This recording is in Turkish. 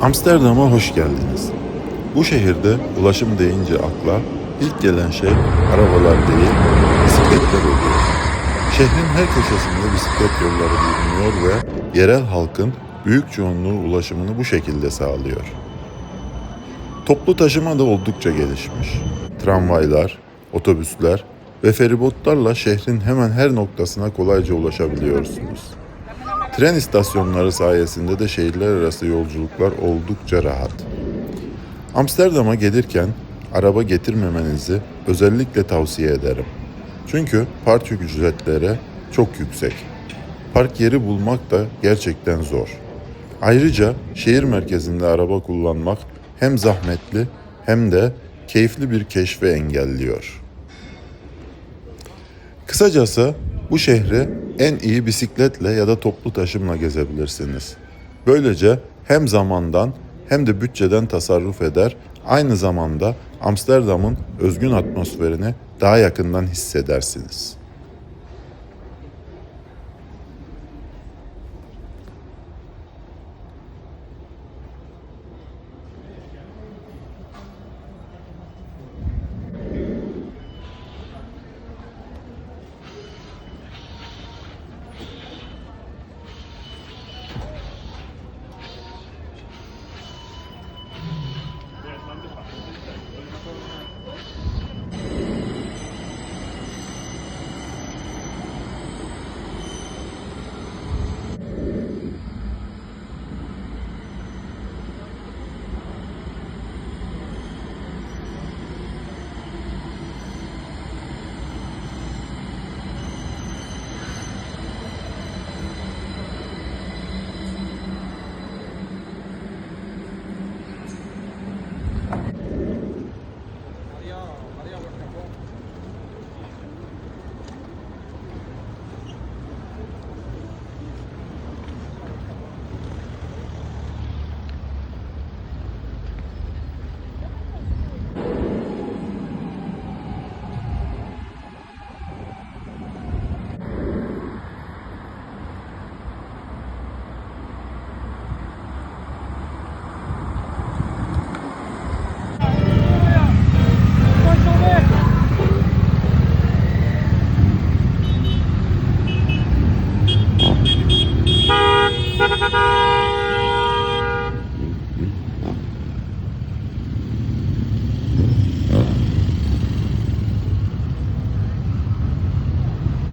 Amsterdam'a hoş geldiniz. Bu şehirde ulaşım deyince akla ilk gelen şey arabalar değil, bisikletler oluyor. Şehrin her köşesinde bisiklet yolları bulunuyor ve yerel halkın büyük çoğunluğu ulaşımını bu şekilde sağlıyor. Toplu taşıma da oldukça gelişmiş. Tramvaylar, otobüsler ve feribotlarla şehrin hemen her noktasına kolayca ulaşabiliyorsunuz. Tren istasyonları sayesinde de şehirler arası yolculuklar oldukça rahat. Amsterdam'a gelirken araba getirmemenizi özellikle tavsiye ederim. Çünkü park ücretleri çok yüksek. Park yeri bulmak da gerçekten zor. Ayrıca şehir merkezinde araba kullanmak hem zahmetli hem de keyifli bir keşfe engelliyor. Kısacası bu şehri en iyi bisikletle ya da toplu taşımla gezebilirsiniz. Böylece hem zamandan hem de bütçeden tasarruf eder, aynı zamanda Amsterdam'ın özgün atmosferini daha yakından hissedersiniz. Gracias.